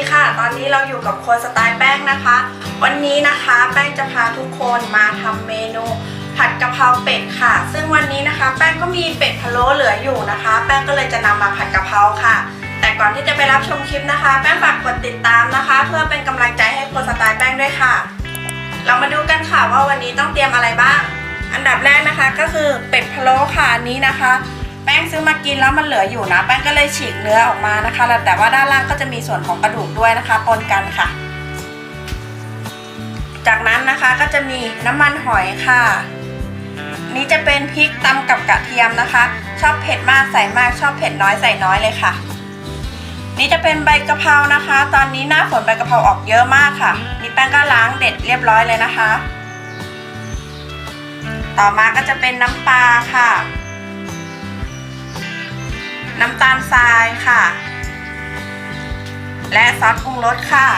ีค่ะ ตอนนี้เราอยู่กับครัวสไตล์แป้งนะคะ วันนี้นะคะแป้งจะพาทุกคนมาทำเมนูผัดกะเพราเป็ดค่ะ ซึ่งวันนี้นะคะ แป้งก็มีเป็ดพะโล้เหลืออยู่นะคะ แป้งก็เลยจะนำมาผัดกะเพราค่ะ แต่ก่อนที่จะไปรับชมคลิปนะคะ แป้งฝากกดติดตามนะคะ เพื่อเป็นกำลังใจให้ครัวสไตล์แป้งด้วยค่ะ เรามาดูกันค่ะว่าวันนี้ต้องเตรียมอะไรบ้าง อันดับแรกนะคะก็คือเป็ดพะโล้ค่ะอันนี้นะคะ แป้งซื้อมากินแล้วมันเหลืออยู่นะ แป้งก็เลยฉีกเนื้อออกมานะคะ แต่ว่าด้านล่างก็จะมีส่วนของกระดูกด้วยนะคะปนกันค่ะ จากนั้นนะคะก็จะมีน้ำมันหอยค่ะ นี่จะเป็นพริกตำกับกระเทียมนะคะ ชอบเผ็ดมากใส่มากชอบเผ็ดน้อยใส่น้อยเลยค่ะ นี่จะเป็นใบกะเพรานะคะ ตอนนี้หน้าฝนใบกะเพราออกเยอะมากค่ะ นี่แป้งก็ล้างเด็ดเรียบร้อยเลยนะคะ ต่อมาก็จะเป็นน้ำปลาค่ะ น้ำตาลทรายค่ะ และซอสปรุงรสค่ะ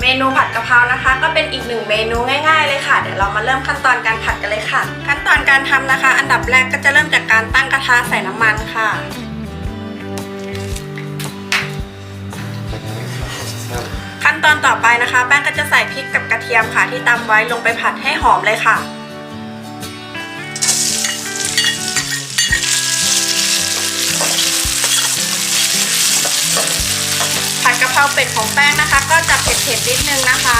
เมนูผัดกะเพรานะคะ ก็เป็นอีกหนึ่งเมนูง่าย ๆ เลยค่ะ เดี๋ยวเรามาเริ่มขั้นตอนการผัดกันเลยค่ะ ขั้นตอนการทำนะคะ อันดับแรกก็จะเริ่มจากการตั้งกระทะใส่น้ำมันค่ะขั้นตอนต่อไปนะคะ แป้งก็จะใส่พริกกับกระเทียมค่ะที่ตำไว้ลงไปผัดให้หอมเลยค่ะ เราเป็ดของแป้งนะคะ ก็จะเผ็ดๆนิดนึงนะคะ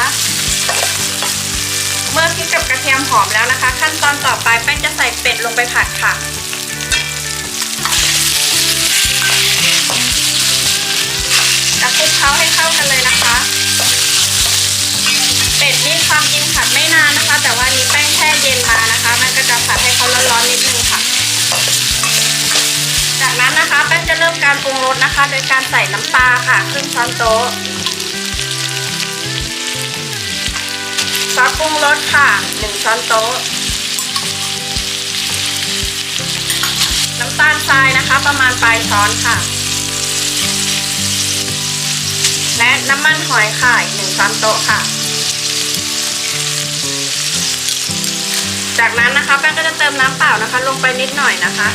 เมื่อพริกกับกระเทียมหอมแล้วนะคะ ขั้นตอนต่อไปแป้งจะใส่เป็ดลงไปผัดค่ะจะคลุกเคล้าให้เข้ากันเลยนะคะ เป็ดนี่ความจริงผัดไม่นานนะคะ แต่ว่านี้แป้งแช่เย็นมานะคะ มันก็จะผัดให้เขาร้อนๆนิดนึง นะคะแป้งจะเริ่มการปรุงรสนะคะ โดยการใส่น้ำปลาค่ะครึ่งช้อนโต๊ะซอสปรุงรสค่ะหนึ่งช้อนโต๊ะ น้ำตาลทรายนะคะ ประมาณปลายช้อนค่ะ และน้ำมันหอยค่ะอีกหนึ่งช้อนโต๊ะค่ะ จากนั้นนะคะแป้งก็จะเติมน้ำเปล่านะคะ ลงไปนิดหน่อยนะคะ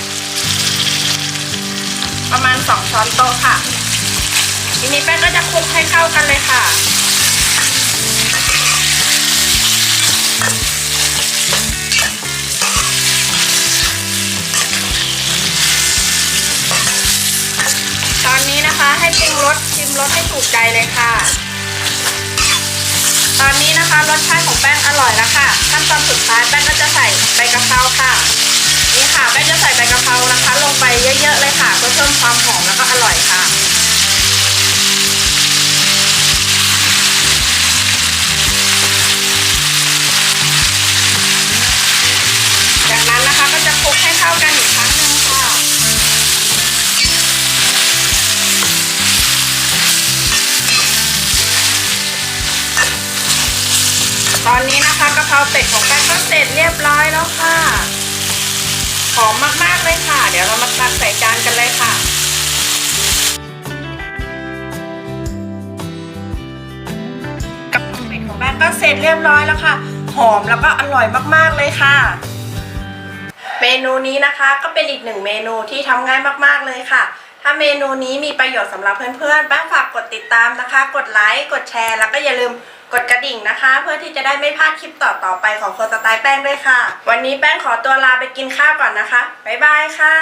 ประมาณ 2 ช้อนโต๊ะค่ะ ทีนี้แป้งก็จะคลุกให้เข้ากันเลยค่ะ ตอนนี้นะคะให้ปรุงรสชิมรสให้ถูกใจเลยค่ะ ตอนนี้นะคะรสชาติของแป้งอร่อยแล้วค่ะ ขั้นตอนสุดท้ายแป้งก็จะใส่ใบกะเพราค่ะ นี่ค่ะแป้งจะใส่ใบกะเพรานะคะ ลงไปเยอะๆเลยค่ะ เพิ่มความหอมแล้วก็อร่อยค่ะจากนั้นนะคะก็จะคลุกให้เข้ากันอีกครั้งหนึ่งค่ะตอนนี้นะคะกะเพราเป็ดของแป้งก็เสร็จเรียบร้อยแล้วค่ะ อมมากๆเลยค่ะ เดี๋ยวเรามาตักใส่จานกันเลยค่ะกับเป็ดของแป้งก็เสร็จเรียบร้อยแล้วค่ะ หอมแล้วก็อร่อยมากๆเลยค่ะ เมนูนี้นะคะก็เป็นอีกหนึ่งเมนูที่ทำง่ายมากๆเลยค่ะ ถ้าเมนูนี้มีประโยชน์สำหรับเพื่อนๆแป้งฝากกดติดตามนะคะ กดไลค์กดแชร์แล้วก็อย่าลืม กดกระดิ่งนะคะ เพื่อที่จะได้ไม่พลาดคลิปต่อๆไปของโคสไตล์แป้งด้วยค่ะ วันนี้แป้งขอตัวลาไปกินข้าวก่อนนะคะบ๊ายบายค่ะ